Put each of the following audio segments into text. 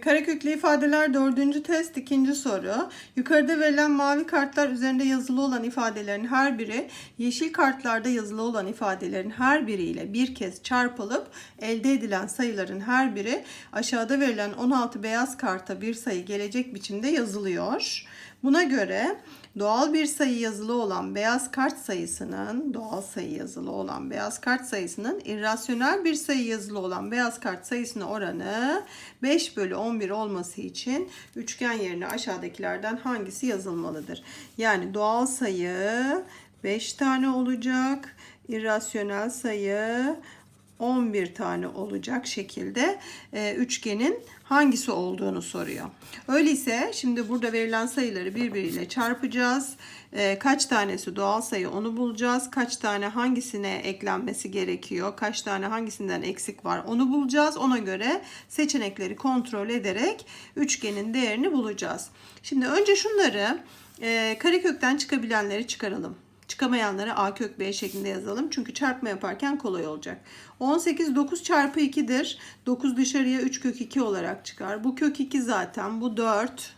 Kareköklü ifadeler dördüncü test ikinci soru. Yukarıda verilen mavi kartlar üzerinde yazılı olan ifadelerin her biri yeşil kartlarda yazılı olan ifadelerin her biriyle bir kez çarpılıp elde edilen sayıların her biri aşağıda verilen 16 beyaz karta bir sayı gelecek biçimde yazılıyor. Buna göre doğal bir sayı yazılı olan beyaz kart sayısının doğal sayı yazılı olan beyaz kart sayısının irrasyonel bir sayı yazılı olan beyaz kart sayısına oranı 5 bölü 11 olması için üçgen yerine aşağıdakilerden hangisi yazılmalıdır? Yani doğal sayı 5 tane olacak. irrasyonel sayı 11 tane olacak şekilde e, üçgenin hangisi olduğunu soruyor. Öyleyse şimdi burada verilen sayıları birbiriyle çarpacağız. E, kaç tanesi doğal sayı onu bulacağız. Kaç tane hangisine eklenmesi gerekiyor. Kaç tane hangisinden eksik var onu bulacağız. Ona göre seçenekleri kontrol ederek üçgenin değerini bulacağız. Şimdi önce şunları e, karekökten çıkabilenleri çıkaralım. Çıkamayanları a kök b şeklinde yazalım. Çünkü çarpma yaparken kolay olacak. 18 9 çarpı 2'dir. 9 dışarıya 3 kök 2 olarak çıkar. Bu kök 2 zaten. Bu 4.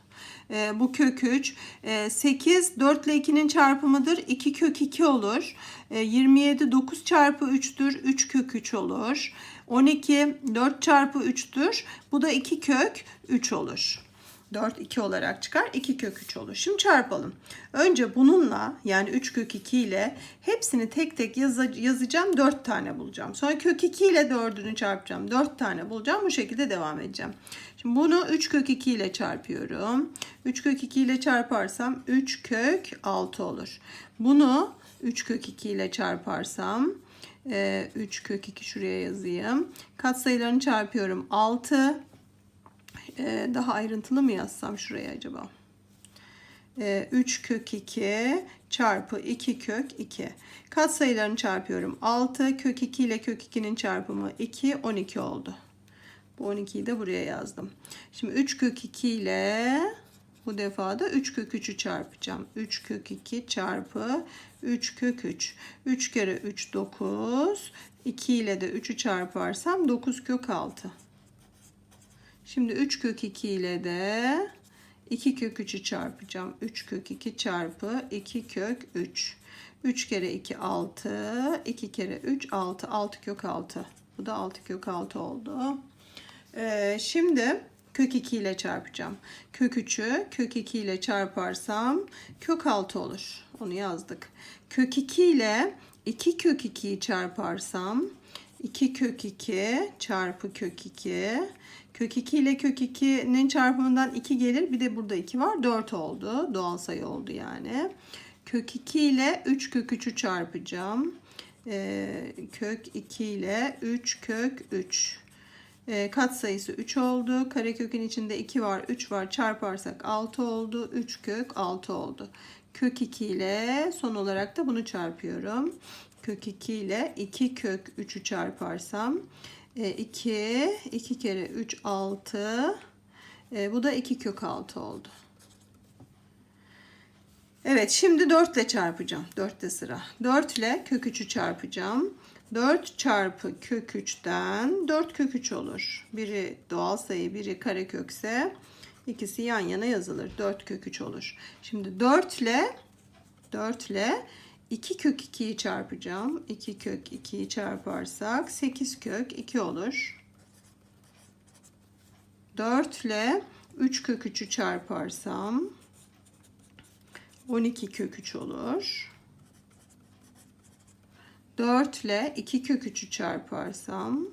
E, bu kök 3. E, 8 4 ile 2'nin çarpımıdır. 2 kök 2 olur. E, 27 9 çarpı 3'tür. 3 kök 3 olur. 12 4 çarpı 3'tür. Bu da 2 kök 3 olur. 4 2 olarak çıkar. 2 kök 3 olur. Şimdi çarpalım. Önce bununla yani 3 kök 2 ile hepsini tek tek yaza- yazacağım. 4 tane bulacağım. Sonra kök 2 ile 4'ünü çarpacağım. 4 tane bulacağım. Bu şekilde devam edeceğim. Şimdi bunu 3 kök 2 ile çarpıyorum. 3 kök 2 ile çarparsam 3 kök 6 olur. Bunu 3 kök 2 ile çarparsam 3 kök 2 şuraya yazayım. Katsayılarını çarpıyorum. 6 ee, daha ayrıntılı mı yazsam şuraya acaba? Ee, 3 kök 2 çarpı 2 kök 2. Kat sayılarını çarpıyorum. 6 kök 2 ile kök 2'nin çarpımı 2 12 oldu. Bu 12'yi de buraya yazdım. Şimdi 3 kök 2 ile bu defa da 3 kök 3'ü çarpacağım. 3 kök 2 çarpı 3 kök 3. 3 kere 3 9. 2 ile de 3'ü çarparsam 9 kök 6. Şimdi 3 kök 2 ile de 2 kök 3'ü çarpacağım. 3 kök 2 çarpı 2 kök 3. 3 kere 2 6. 2 kere 3 6. 6 kök 6. Bu da 6 kök 6 oldu. Ee, şimdi kök 2 ile çarpacağım. Kök 3'ü kök 2 ile çarparsam kök 6 olur. Onu yazdık. Kök 2 ile 2 kök 2'yi çarparsam 2 kök 2 çarpı kök 2 Kök 2 ile kök 2'nin çarpımından 2 gelir. Bir de burada 2 var. 4 oldu. Doğal sayı oldu yani. Kök 2 ile 3 kök 3'ü çarpacağım. Ee, kök 2 ile 3 kök 3. Ee, kat sayısı 3 oldu. Karekökün içinde 2 var, 3 var. Çarparsak 6 oldu. 3 kök 6 oldu. Kök 2 ile son olarak da bunu çarpıyorum. Kök 2 ile 2 kök 3'ü çarparsam 2, 2 kere 3, 6. E, bu da 2 kök 6 oldu. Evet şimdi 4 ile çarpacağım. 4'te sıra. 4 ile kök 3'ü çarpacağım. 4 çarpı kök 3'ten 4 kök 3 olur. Biri doğal sayı, biri karekökse ikisi yan yana yazılır. 4 kök 3 olur. Şimdi 4 ile 4 ile 2 kök 2'yi çarpacağım. 2 kök 2'yi çarparsak 8 kök 2 olur. 4 ile 3 kök 3'ü çarparsam 12 kök 3 olur. 4 ile 2 kök 3'ü çarparsam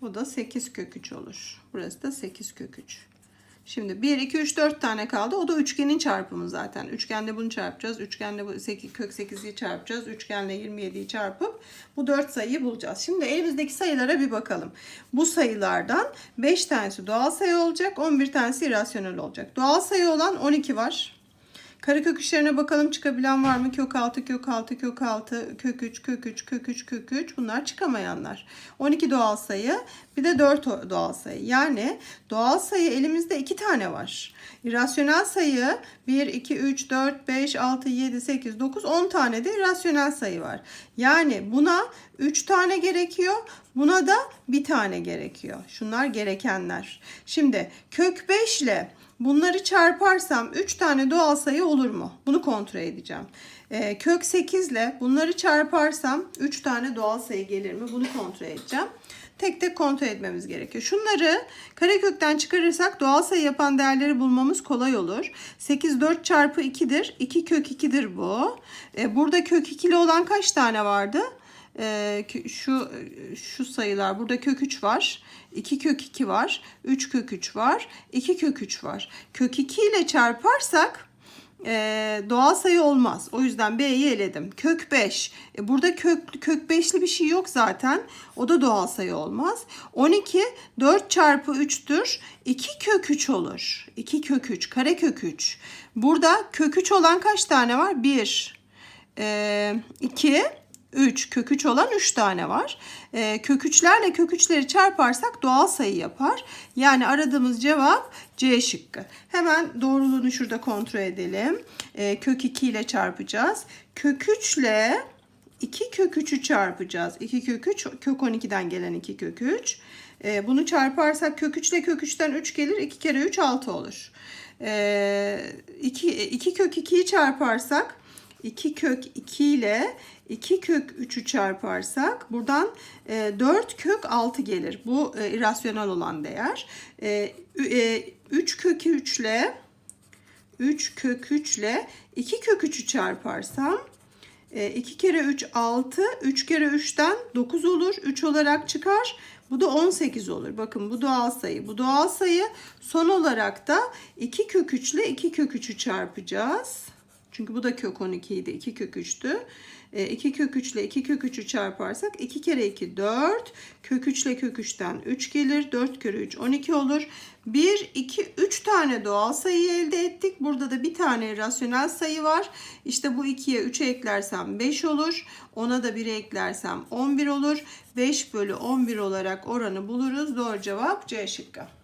bu da 8 kök 3 olur. Burası da 8 kök 3. Şimdi 1, 2, 3, 4 tane kaldı. O da üçgenin çarpımı zaten. Üçgenle bunu çarpacağız. Üçgenle bu 8, kök 8'i çarpacağız. Üçgenle 27'yi çarpıp bu 4 sayıyı bulacağız. Şimdi elimizdeki sayılara bir bakalım. Bu sayılardan 5 tanesi doğal sayı olacak. 11 tanesi irrasyonel olacak. Doğal sayı olan 12 var. Karekök işlerine bakalım çıkabilen var mı? Kök 6, kök 6, kök 6, kök 3, kök 3, kök 3, kök 3 bunlar çıkamayanlar. 12 doğal sayı bir de 4 o- doğal sayı. Yani doğal sayı elimizde 2 tane var. İrasyonel sayı 1, 2, 3, 4, 5, 6, 7, 8, 9, 10 tane de irrasyonel sayı var. Yani buna 3 tane gerekiyor. Buna da bir tane gerekiyor. Şunlar gerekenler. Şimdi kök 5 ile bunları çarparsam 3 tane doğal sayı olur mu? Bunu kontrol edeceğim. Ee, kök 8 ile bunları çarparsam 3 tane doğal sayı gelir mi? Bunu kontrol edeceğim. Tek tek kontrol etmemiz gerekiyor. Şunları karekökten çıkarırsak doğal sayı yapan değerleri bulmamız kolay olur. 8 4 çarpı 2'dir. 2 kök 2'dir bu. Ee, burada kök 2'li olan kaç tane vardı? Ee, şu şu sayılar burada kök 3 var. 2 kök 2 var. 3 kök 3 var. 2 kök 3 var. Kök 2 ile çarparsak e, doğal sayı olmaz. O yüzden B'yi eledim. Kök 5. E, burada kök, kök 5'li bir şey yok zaten. O da doğal sayı olmaz. 12 4 çarpı 3'tür. 2 kök 3 olur. 2 kök 3. Kare kök 3. Burada kök 3 olan kaç tane var? 1, 2, 3. Kök 3 olan 3 tane var. E, kök 3'lerle kök 3'leri çarparsak doğal sayı yapar. Yani aradığımız cevap C şıkkı. Hemen doğruluğunu şurada kontrol edelim. E, kök 2 ile çarpacağız. Kök 3 ile 2 kök 3'ü çarpacağız. 2 kök 3 kök 12'den gelen 2 kök 3. E, bunu çarparsak kök 3 ile kök 3'ten 3 gelir. 2 kere 3 6 olur. E, 2, 2 kök 2'yi çarparsak 2 kök 2 ile 2 kök 3'ü çarparsak buradan e, 4 kök 6 gelir. Bu e, irrasyonel olan değer. E, e, 3 kök 3 ile 3 kök 3 ile 2 kök 3'ü çarparsam 2 kere 3 6, 3 kere 3'ten 9 olur. 3 olarak çıkar. Bu da 18 olur. Bakın bu doğal sayı. Bu doğal sayı son olarak da 2 kök 3 ile 2 kök 3'ü çarpacağız. Çünkü bu da kök 12 idi. 2 kök 3'tü. 2 kök 3 ile 2 kök 3'ü çarparsak 2 kere 2 4. Kök 3 ile kök 3'ten 3 gelir. 4 kere 3 12 olur. 1, 2, 3 tane doğal sayı elde ettik. Burada da bir tane rasyonel sayı var. İşte bu 2'ye 3'e eklersem 5 olur. 10'a da 1'e eklersem 11 olur. 5 bölü 11 olarak oranı buluruz. Doğru cevap C şıkkı.